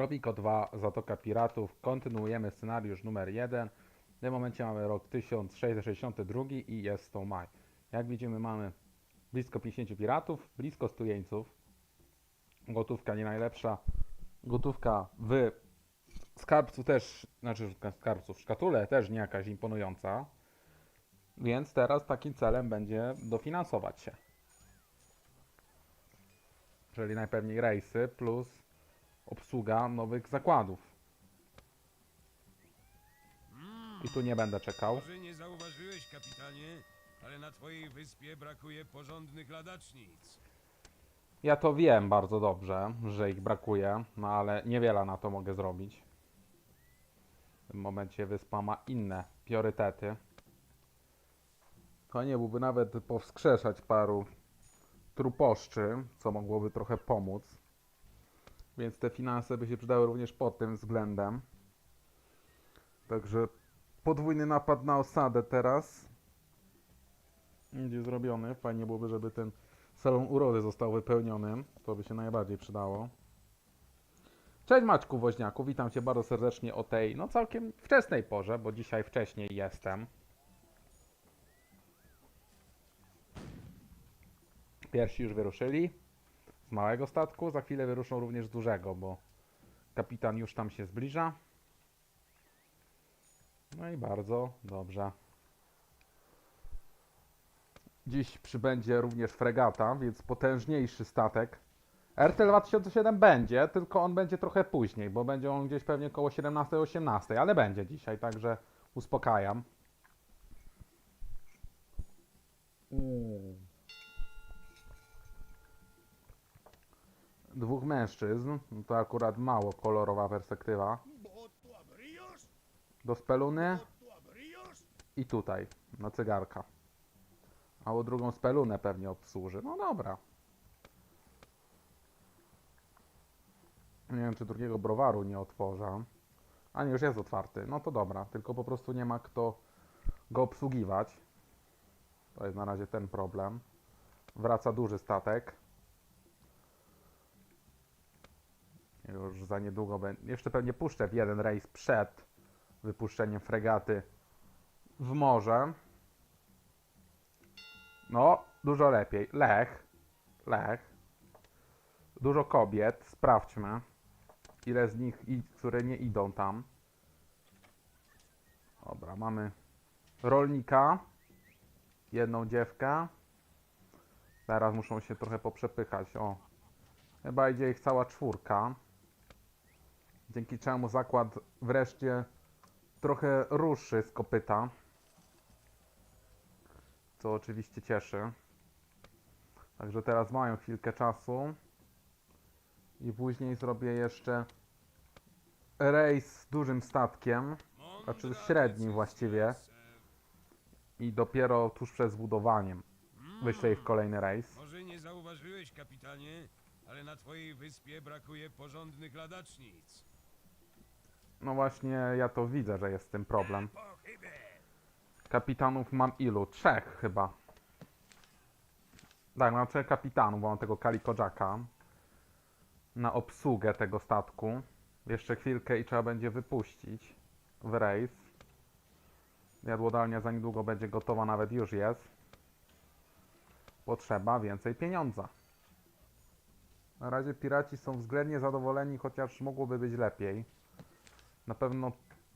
Tropico 2, Zatoka Piratów. Kontynuujemy scenariusz numer 1. W tym momencie mamy rok 1662 i jest to maj. Jak widzimy mamy blisko 50 piratów, blisko 100 jeńców. Gotówka nie najlepsza. Gotówka w skarbcu też, znaczy w skarbcu, w szkatule też nie jakaś imponująca. Więc teraz takim celem będzie dofinansować się. Czyli najpewniej rejsy plus obsługa nowych zakładów. I tu nie będę czekał. Może nie zauważyłeś, kapitanie, ale na twojej wyspie brakuje porządnych ladacznic. Ja to wiem bardzo dobrze, że ich brakuje, no ale niewiele na to mogę zrobić. W tym momencie wyspa ma inne priorytety. To nie byłby nawet powskrzeszać paru truposzczy, co mogłoby trochę pomóc. Więc te finanse by się przydały również pod tym względem. Także podwójny napad na osadę teraz będzie zrobiony. Fajnie byłoby, żeby ten salon urody został wypełniony. To by się najbardziej przydało. Cześć Maćku Woźniaku, witam Cię bardzo serdecznie o tej, no całkiem wczesnej porze, bo dzisiaj wcześniej jestem. Pierwsi już wyruszyli małego statku, za chwilę wyruszą również z dużego, bo kapitan już tam się zbliża. No i bardzo dobrze. Dziś przybędzie również fregata, więc potężniejszy statek. RTL 2007 będzie, tylko on będzie trochę później, bo będzie on gdzieś pewnie koło 17-18, ale będzie dzisiaj, także uspokajam. Mm. Dwóch mężczyzn, to akurat mało kolorowa perspektywa. Do speluny i tutaj, na cygarka. A o drugą spelunę pewnie obsłuży. No dobra. Nie wiem, czy drugiego browaru nie otworzę. A nie, już jest otwarty. No to dobra, tylko po prostu nie ma kto go obsługiwać. To jest na razie ten problem. Wraca duży statek. Już za niedługo będzie. Jeszcze pewnie puszczę w jeden rejs przed wypuszczeniem fregaty w morze. No, dużo lepiej. Lech. Lech. Dużo kobiet. Sprawdźmy. Ile z nich, które nie idą tam. Dobra, mamy rolnika. Jedną dziewkę. Teraz muszą się trochę poprzepychać. O. Chyba idzie ich cała czwórka. Dzięki czemu zakład wreszcie trochę ruszy z kopyta co oczywiście cieszy. Także teraz mają chwilkę czasu i później zrobię jeszcze rejs z dużym statkiem Znaczy średnim właściwie. i dopiero tuż przed zbudowaniem wyślę ich kolejny rejs. Może nie zauważyłeś, kapitanie, ale na twojej wyspie brakuje porządnych ladacznic. No właśnie, ja to widzę, że jest z tym problem. Kapitanów mam ilu? Trzech chyba. Tak, mam trzech kapitanów, bo mam tego Kaliko Jacka na obsługę tego statku. Jeszcze chwilkę i trzeba będzie wypuścić w rejs. Jadłodalnia za niedługo będzie gotowa, nawet już jest. Potrzeba więcej pieniądza. Na razie piraci są względnie zadowoleni, chociaż mogłoby być lepiej. Na pewno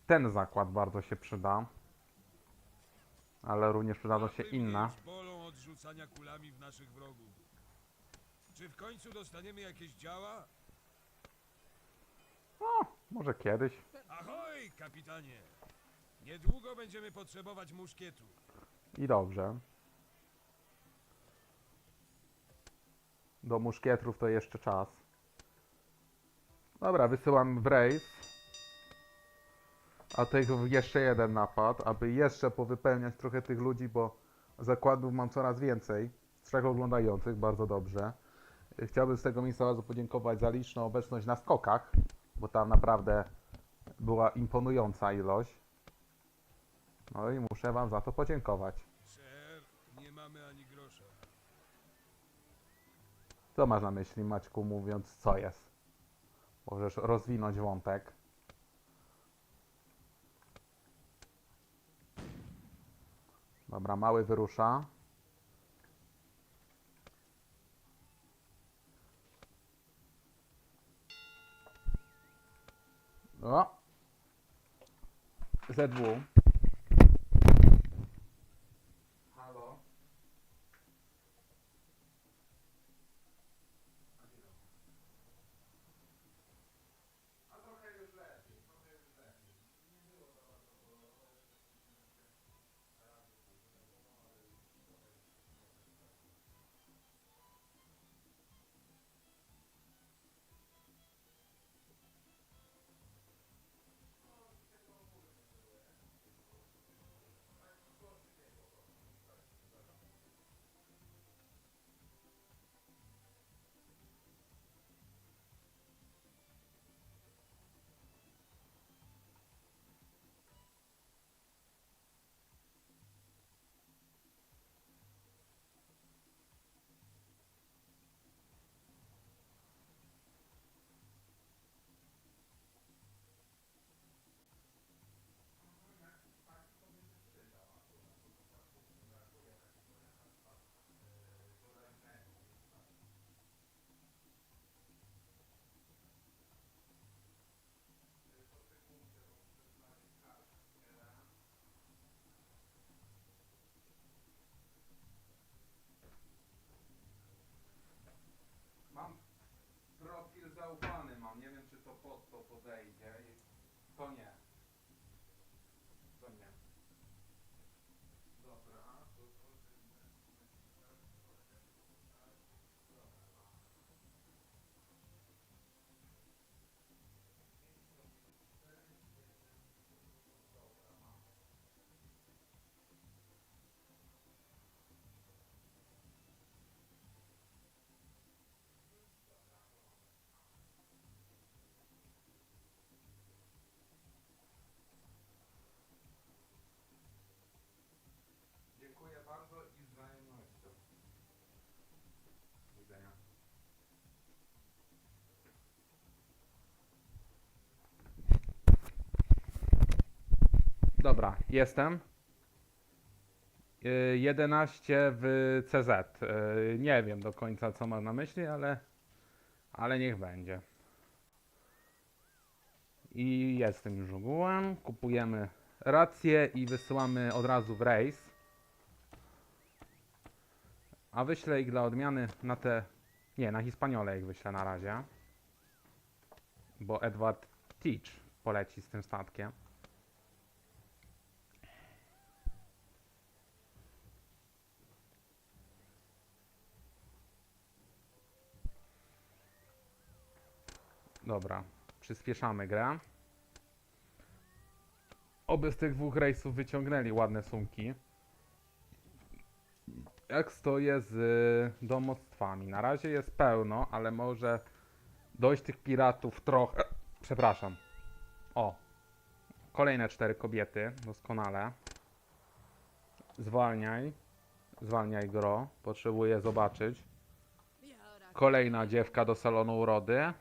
ten zakład bardzo się przyda. Ale również przydadzą się inne. bolą od rzucania kulami w naszych wrogów. Czy w końcu dostaniemy jakieś działa? O, może kiedyś. Ahoj, kapitanie! Niedługo będziemy potrzebować muszkietu. I dobrze. Do muszkietrów to jeszcze czas. Dobra, wysyłam w rejs. A tych jeszcze jeden napad, aby jeszcze powypełniać trochę tych ludzi, bo zakładów mam coraz więcej. Trzech oglądających, bardzo dobrze. Chciałbym z tego miejsca bardzo podziękować za liczną obecność na skokach, bo tam naprawdę była imponująca ilość. No i muszę Wam za to podziękować. Ser, nie mamy ani grosza. Co masz na myśli, Maćku, mówiąc co jest? Możesz rozwinąć wątek. Dobra, mały wyrusza. O! ZW. Zaufany mam, nie wiem czy to pod to podejdzie. To nie. Dobra, jestem. Y, 11 w CZ. Y, Nie wiem do końca co ma na myśli, ale, ale niech będzie. I jestem już ogółem. Kupujemy rację i wysyłamy od razu w rejs. A wyślę ich dla odmiany na te. Nie, na Hispaniole ich wyślę na razie. Bo Edward Teach poleci z tym statkiem. Dobra, przyspieszamy grę. Oby z tych dwóch rejsów wyciągnęli ładne sumki. Jak stoję z y, domostwami? Na razie jest pełno, ale może dojść tych piratów trochę. Przepraszam. O. Kolejne cztery kobiety. Doskonale. Zwalniaj. Zwalniaj gro. Potrzebuję zobaczyć. Kolejna dziewka do salonu urody.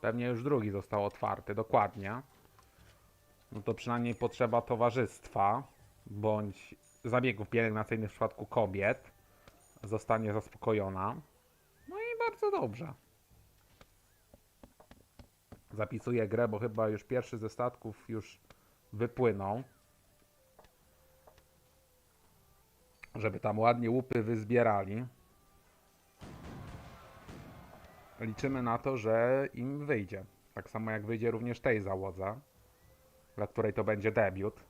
Pewnie już drugi został otwarty, dokładnie. No to przynajmniej potrzeba towarzystwa bądź zabiegów pielęgnacyjnych w przypadku kobiet zostanie zaspokojona. No i bardzo dobrze. Zapisuję grę, bo chyba już pierwszy ze statków już wypłynął. Żeby tam ładnie łupy wyzbierali. Liczymy na to, że im wyjdzie. Tak samo jak wyjdzie również tej załodze, dla której to będzie debiut.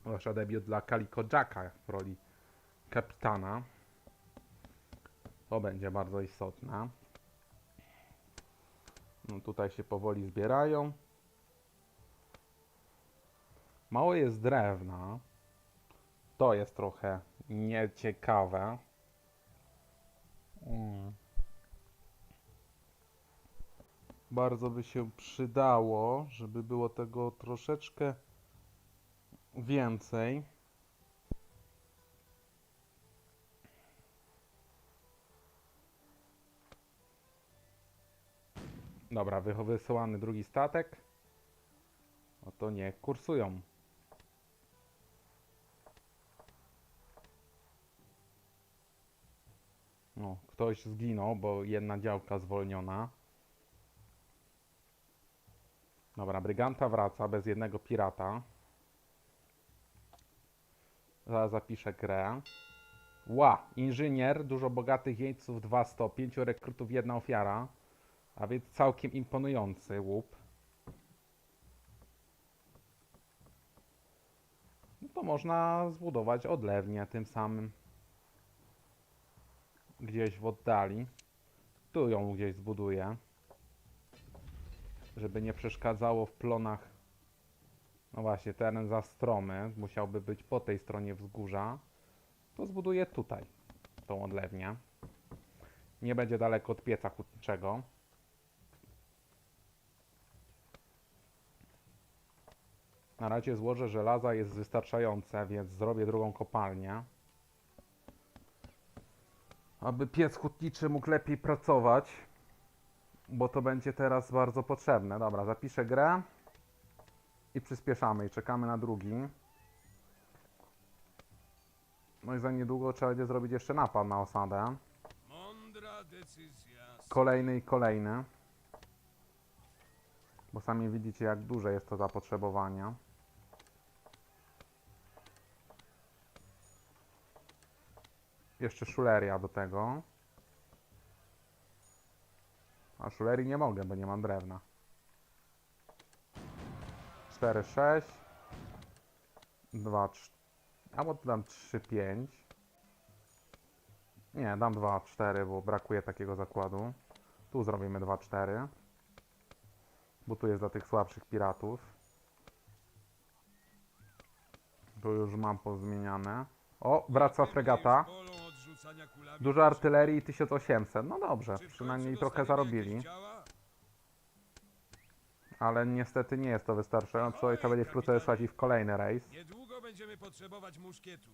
Zwłaszcza debiut dla Kaliko Jacka w roli kapitana. To będzie bardzo istotne. No tutaj się powoli zbierają. Mało jest drewna. To jest trochę nieciekawe. Mm. Bardzo by się przydało, żeby było tego troszeczkę więcej. Dobra, wysyłany drugi statek. No Oto nie kursują. No, ktoś zginął, bo jedna działka zwolniona. Dobra, Bryganta wraca bez jednego pirata. Zaraz zapiszę grę. Ła, inżynier, dużo bogatych jeńców, 200, 5 rekrutów, jedna ofiara. A więc całkiem imponujący łup. No to można zbudować odlewnię tym samym. Gdzieś w oddali. Tu ją gdzieś zbuduję. Żeby nie przeszkadzało w plonach. No właśnie, teren za stromy. Musiałby być po tej stronie wzgórza. To zbuduję tutaj tą odlewnię. Nie będzie daleko od pieca hutniczego. Na razie złoże żelaza jest wystarczające, więc zrobię drugą kopalnię. Aby piec hutniczy mógł lepiej pracować, bo to będzie teraz bardzo potrzebne. Dobra, zapiszę grę i przyspieszamy i czekamy na drugi. No i za niedługo trzeba będzie zrobić jeszcze napad na osadę. Kolejny i kolejny. Bo sami widzicie, jak duże jest to zapotrzebowanie. Jeszcze szuleria do tego. A szulerii nie mogę, bo nie mam drewna. 4, 6. 2, 3. Albo dam 3, 5. Nie, dam 2, 4, bo brakuje takiego zakładu. Tu zrobimy 2, 4. Bo tu jest dla tych słabszych piratów. Tu już mam pozmieniane. O, wraca fregata. Dużo artylerii 1800. No dobrze, przynajmniej trochę zarobili. Ale niestety nie jest to wystarczająco i trzeba będzie wkrótce wysłać ich w kolejny rejs. Niedługo będziemy potrzebować muszkietu.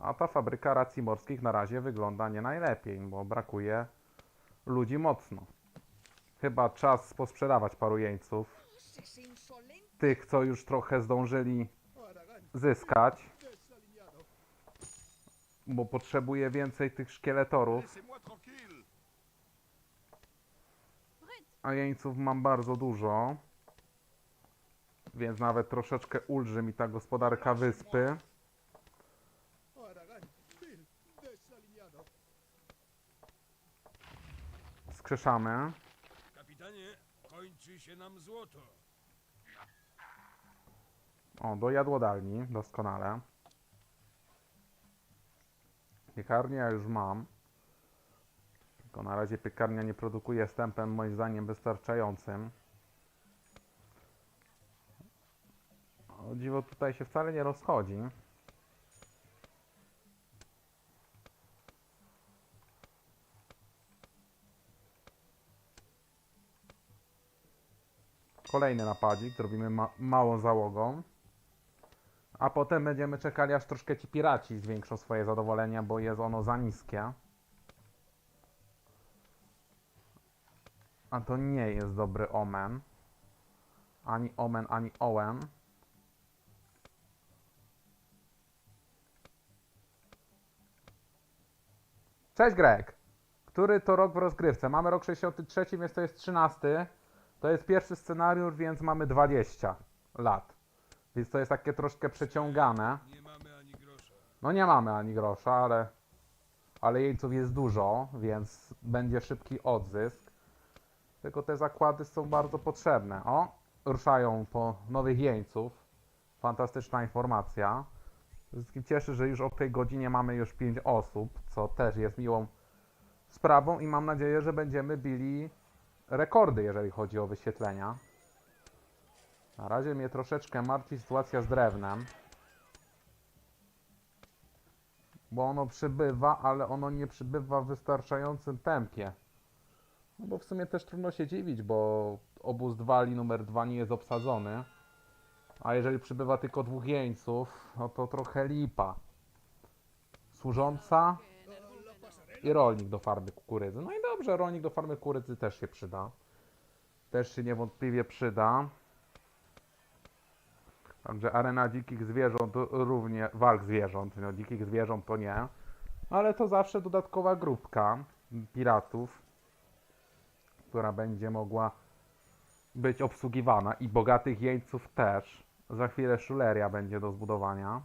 A ta fabryka racji morskich na razie wygląda nie najlepiej, bo brakuje ludzi mocno. Chyba czas posprzedawać paru jeńców. Tych, co już trochę zdążyli zyskać. Bo potrzebuję więcej tych szkieletorów. A jeńców mam bardzo dużo. Więc nawet troszeczkę ulży mi ta gospodarka wyspy. Bill, desalineado. Skrzeszamy. Kapitanie, kończy się nam złoto. O, do jadłodalni, doskonale. Piekarnię ja już mam. Tylko na razie piekarnia nie produkuje stępem moim zdaniem wystarczającym. O dziwo tutaj się wcale nie rozchodzi. Kolejny napadzik, zrobimy ma małą załogą. A potem będziemy czekali, aż troszkę ci piraci zwiększą swoje zadowolenie, bo jest ono za niskie. A to nie jest dobry omen. Ani omen, ani owen. Cześć Greg! Który to rok w rozgrywce? Mamy rok 63, więc to jest 13. To jest pierwszy scenariusz, więc mamy 20 lat. Więc to jest takie troszkę przeciągane. No nie mamy ani grosza, ale, ale jeńców jest dużo, więc będzie szybki odzysk. Tylko te zakłady są bardzo potrzebne. O, ruszają po nowych jeńców. Fantastyczna informacja. Wszystkim cieszy, że już o tej godzinie mamy już 5 osób, co też jest miłą sprawą i mam nadzieję, że będziemy bili rekordy, jeżeli chodzi o wyświetlenia. Na razie mnie troszeczkę martwi sytuacja z drewnem. Bo ono przybywa, ale ono nie przybywa w wystarczającym tempie. No bo w sumie też trudno się dziwić, bo obóz Dwali numer 2 nie jest obsadzony. A jeżeli przybywa tylko dwóch jeńców, no to trochę lipa. Służąca i rolnik do farmy kukurydzy. No i dobrze, rolnik do farmy kukurydzy też się przyda. Też się niewątpliwie przyda. Także arena dzikich zwierząt równie, walk zwierząt, no dzikich zwierząt to nie, ale to zawsze dodatkowa grupka piratów, która będzie mogła być obsługiwana i bogatych jeńców też. Za chwilę szuleria będzie do zbudowania.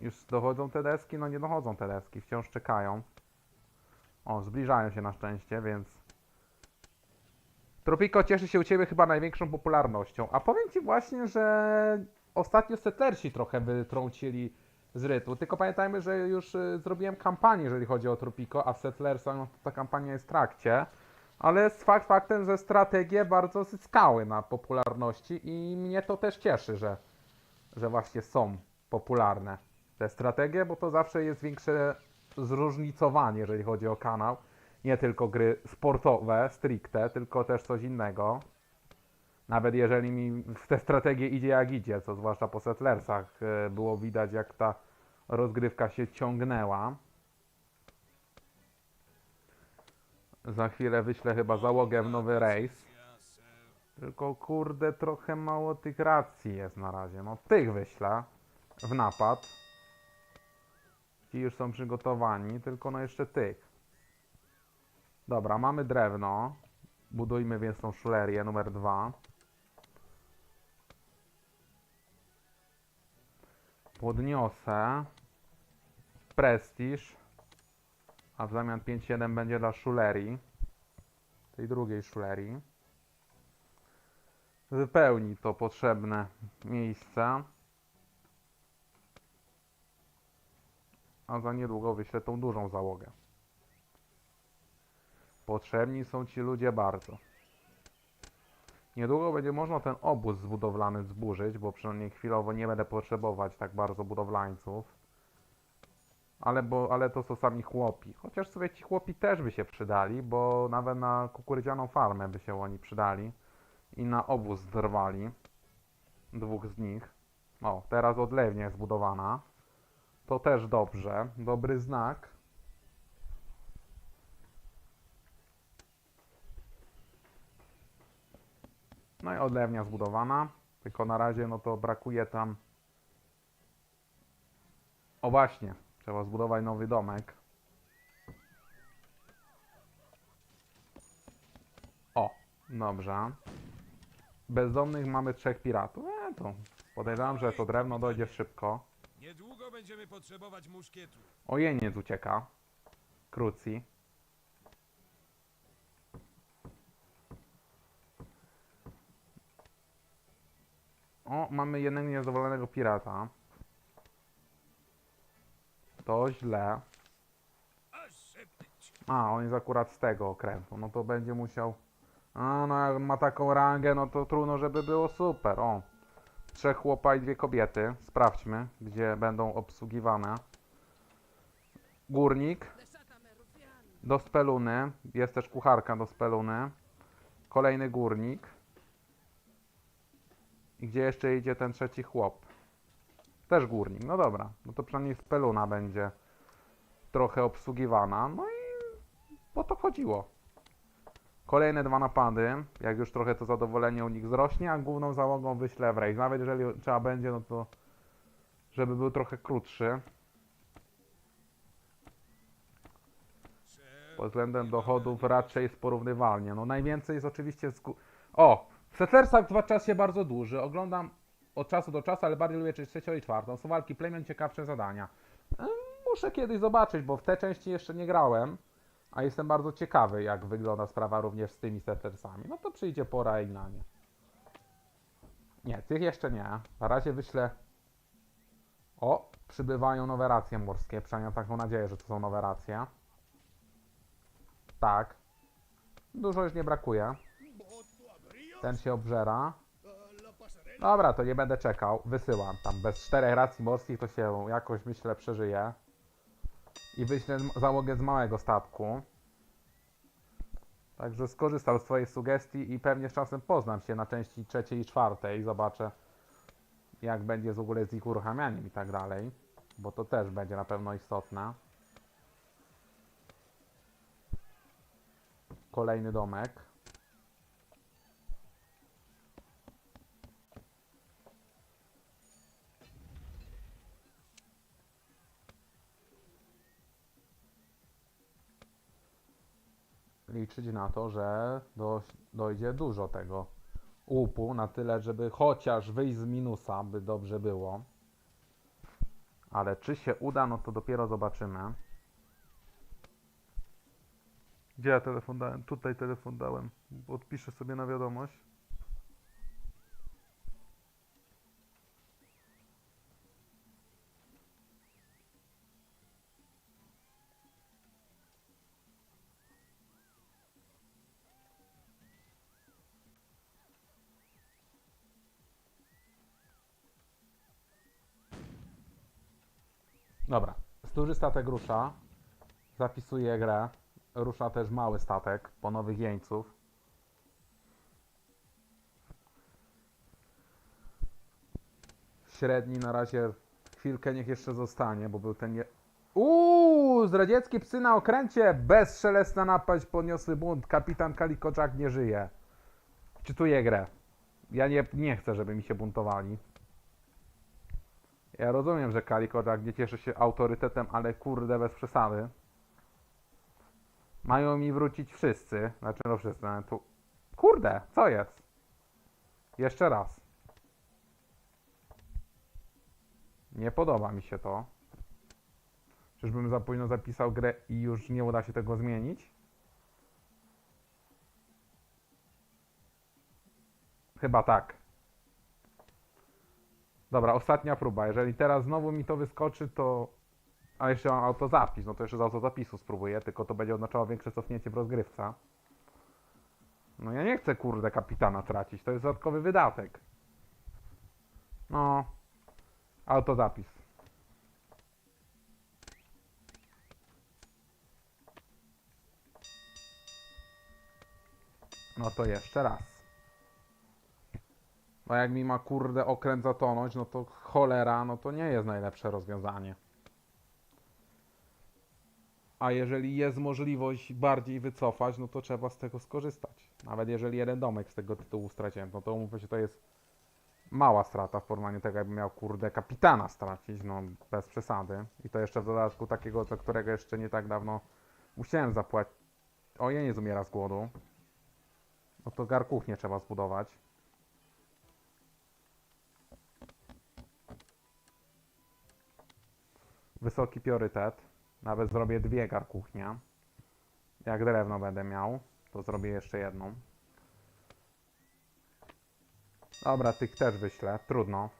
Już dochodzą te deski? No nie dochodzą te deski, wciąż czekają. O, zbliżają się na szczęście, więc... Tropico cieszy się u Ciebie chyba największą popularnością. A powiem Ci właśnie, że ostatnio settlersi trochę wytrącili z rytmu. Tylko pamiętajmy, że już y, zrobiłem kampanię, jeżeli chodzi o Tropico, a w Settlersa no, ta kampania jest w trakcie. Ale jest fakt faktem, że strategie bardzo zyskały na popularności i mnie to też cieszy, że, że właśnie są popularne te strategie, bo to zawsze jest większe zróżnicowanie, jeżeli chodzi o kanał. Nie tylko gry sportowe, stricte, tylko też coś innego. Nawet jeżeli mi w te strategie idzie jak idzie, co zwłaszcza po Settlersach e, było widać, jak ta rozgrywka się ciągnęła. Za chwilę wyślę chyba załogę w nowy rejs. Tylko kurde, trochę mało tych racji jest na razie. No tych wyślę w napad. Ci już są przygotowani, tylko no jeszcze tych. Dobra, mamy drewno. Budujmy więc tą szulerię numer dwa. Podniosę prestiż, a w zamian 5-7 będzie dla szulerii, tej drugiej szulerii. Wypełni to potrzebne miejsce. A za niedługo wyślę tą dużą załogę. Potrzebni są ci ludzie bardzo. Niedługo będzie można ten obóz zbudowlany zburzyć, bo przynajmniej chwilowo nie będę potrzebować tak bardzo budowlańców. Ale, bo, ale to są sami chłopi. Chociaż sobie ci chłopi też by się przydali, bo nawet na kukurydzianą farmę by się oni przydali. I na obóz zerwali. Dwóch z nich. O, teraz odlewnia jest zbudowana. To też dobrze. Dobry znak. No i odlewnia zbudowana. Tylko na razie no to brakuje tam... O właśnie, trzeba zbudować nowy domek. O, dobrze. Bezdomnych mamy trzech piratów. E, to podejrzewam, że to drewno dojdzie szybko. Niedługo będziemy potrzebować muszkietu. Ojeniec ucieka. Krucji. O, mamy jednego niezadowolonego pirata. To źle. A, on jest akurat z tego okrętu. No to będzie musiał... A, no jak ma taką rangę, no to trudno, żeby było super. O, trzech chłopa i dwie kobiety. Sprawdźmy, gdzie będą obsługiwane. Górnik. Do speluny. Jest też kucharka do speluny. Kolejny górnik. I gdzie jeszcze idzie ten trzeci chłop? Też górnik. No dobra. No to przynajmniej speluna będzie trochę obsługiwana. No i o to chodziło. Kolejne dwa napady. Jak już trochę to zadowolenie u nich wzrośnie, a główną załogą wyślę w rejs. Nawet jeżeli trzeba będzie, no to żeby był trochę krótszy. Pod względem dochodów raczej jest porównywalnie. No najwięcej jest oczywiście z... O! W Settlersach dwa czas się bardzo duży. Oglądam od czasu do czasu, ale bardziej lubię część trzecią i czwartą. Są walki plemion, ciekawsze zadania. Ym, Muszę kiedyś zobaczyć, bo w te części jeszcze nie grałem. A jestem bardzo ciekawy, jak wygląda sprawa również z tymi Settlersami. No to przyjdzie pora i na nie. Nie, tych jeszcze nie. Na razie wyślę... O! Przybywają nowe racje morskie. Przynajmniej mam taką nadzieję, że to są nowe racje. Tak. Dużo już nie brakuje. Ten się obżera. Dobra, to nie będę czekał. Wysyłam tam. Bez czterech racji morskich to się jakoś, myślę, przeżyje. I wyślę załogę z małego statku. Także skorzystam z Twojej sugestii i pewnie z czasem poznam się na części trzeciej i czwartej. Zobaczę, jak będzie w ogóle z ich uruchamianiem i tak dalej. Bo to też będzie na pewno istotne. Kolejny domek. Liczyć na to, że do, dojdzie dużo tego łupu, na tyle, żeby chociaż wyjść z minusa, by dobrze było. Ale czy się uda, no to dopiero zobaczymy. Gdzie ja telefon dałem? Tutaj telefon dałem. Odpiszę sobie na wiadomość. Dobra. Duży statek rusza. Zapisuję grę. Rusza też mały statek po nowych jeńców. Średni na razie chwilkę niech jeszcze zostanie, bo był ten je... Uuu, zdradzieckie psy na okręcie! Bezszelestna napaść, podniosły bunt. Kapitan Kalikoczak nie żyje. Czytuję grę. Ja nie, nie chcę, żeby mi się buntowali. Ja rozumiem, że Kalikoczak nie cieszy się autorytetem, ale kurde, bez przesady. Mają mi wrócić wszyscy. Znaczy, no wszyscy. ale Tu... Kurde, co jest? Jeszcze raz. Nie podoba mi się to. Czyżbym za późno zapisał grę i już nie uda się tego zmienić? Chyba tak. Dobra, ostatnia próba. Jeżeli teraz znowu mi to wyskoczy, to... A jeszcze mam autozapis, no to jeszcze z autozapisu spróbuję, tylko to będzie oznaczało większe cofnięcie w rozgrywce. No ja nie chcę, kurde, kapitana tracić, to jest dodatkowy wydatek. No, autozapis. No to jeszcze raz. Bo jak mi ma kurde okręt zatonąć, no to cholera, no to nie jest najlepsze rozwiązanie. A jeżeli jest możliwość bardziej wycofać, no to trzeba z tego skorzystać. Nawet jeżeli jeden domek z tego tytułu straciłem, no to umówmy się, to jest mała strata w porównaniu tego, jakbym miał kurde kapitana stracić, no bez przesady. I to jeszcze w dodatku takiego, za którego jeszcze nie tak dawno musiałem zapłacić. O, nie umiera z głodu. No to garkuchnię trzeba zbudować. Wysoki priorytet. Nawet zrobię dwie garkuchnie. Jak drewno będę miał, to zrobię jeszcze jedną. Dobra, tych też wyślę. Trudno.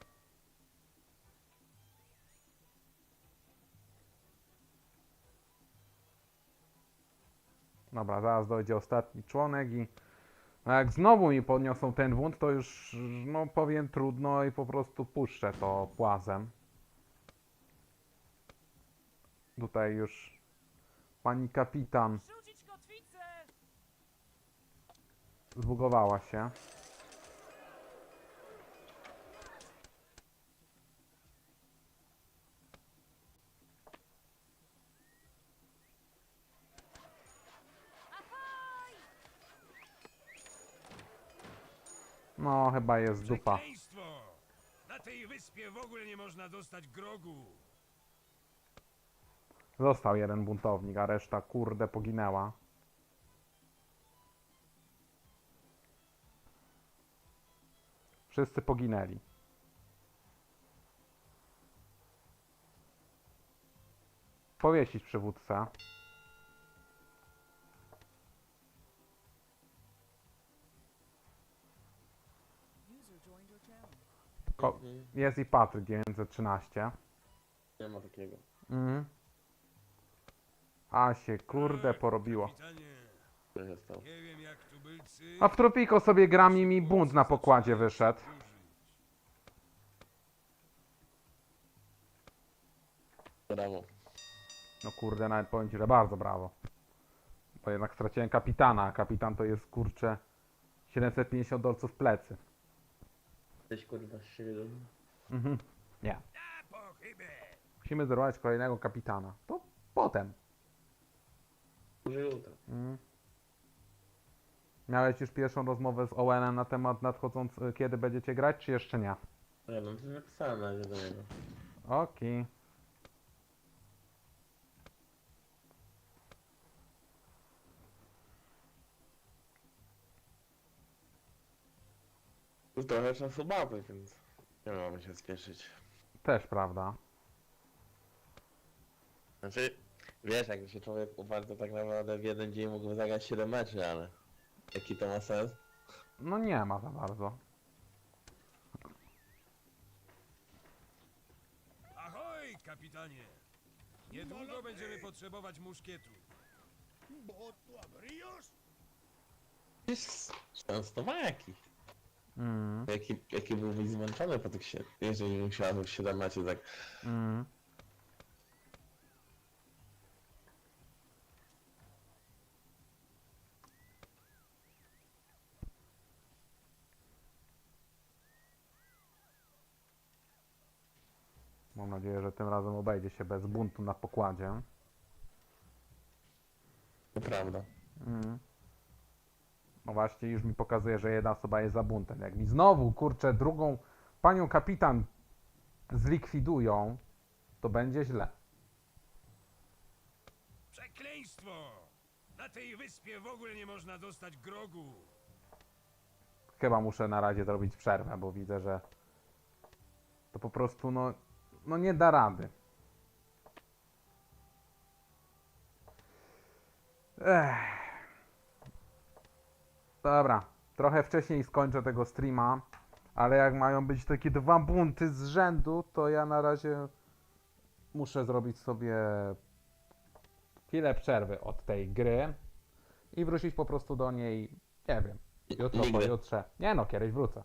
Dobra, zaraz dojdzie ostatni członek i no jak znowu mi podniosą ten bunt, to już no powiem trudno i po prostu puszczę to płazem. Tutaj już pani kapitan Rzucić kotwicę! zbugowała się. No, chyba jest dupa. Przekleństwo! Na tej wyspie w ogóle nie można dostać grogu. Został jeden buntownik, a reszta kurde poginęła. Wszyscy poginęli. Powiesić przywódcę. Ko- jest i Patryk 913. Nie ma takiego. Mhm. A się kurde porobiło. Co się stało? A w Tropiko sobie gram i mi bunt na pokładzie wyszedł. Brawo. No kurde, nawet powiem ci, że bardzo brawo. Bo jednak straciłem kapitana, a kapitan to jest kurcze 750 dolców plecy. Jesteś kurwa dumny? Mhm. Nie. Musimy zerwać kolejnego kapitana. To potem. Żółta. Mm. Miałeś już pierwszą rozmowę z Owenem na temat nadchodząc, y, kiedy będziecie grać, czy jeszcze nie? Nie, no to napisałem na razie do niego. Oki. Trochę czasu mamy, więc nie mamy się spieszyć. Też prawda. Znaczy, wiesz, jakby się człowiek uparł, to tak naprawdę w jeden dzień mógłby zagrać 7 meczy, ale jaki to ma sens? No nie ma za bardzo. Ahoj, kapitanie! Niedługo będziemy potrzebować muszkietu. ¿Voto a grillos? Często jakiś. Mm, Jaki, jaki byłbyś zmęczony po tych sie- jeżeli musiałem już 7 meczy tak. mm. Mam nadzieję, że tym razem obejdzie się bez buntu na pokładzie. Nieprawda. Mm. No właśnie, już mi pokazuje, że jedna osoba jest za buntem. Jak mi znowu, kurczę, drugą panią kapitan zlikwidują, to będzie źle. Przekleństwo! Na tej wyspie w ogóle nie można dostać grogu. Chyba muszę na razie zrobić przerwę, bo widzę, że to po prostu, no, no nie da rady. Ech. Dobra, trochę wcześniej skończę tego streama, ale jak mają być takie dwa bunty z rzędu, to ja na razie muszę zrobić sobie chwilę przerwy od tej gry i wrócić po prostu do niej, nie wiem, jutro, pojutrze. Nie no, kiedyś wrócę.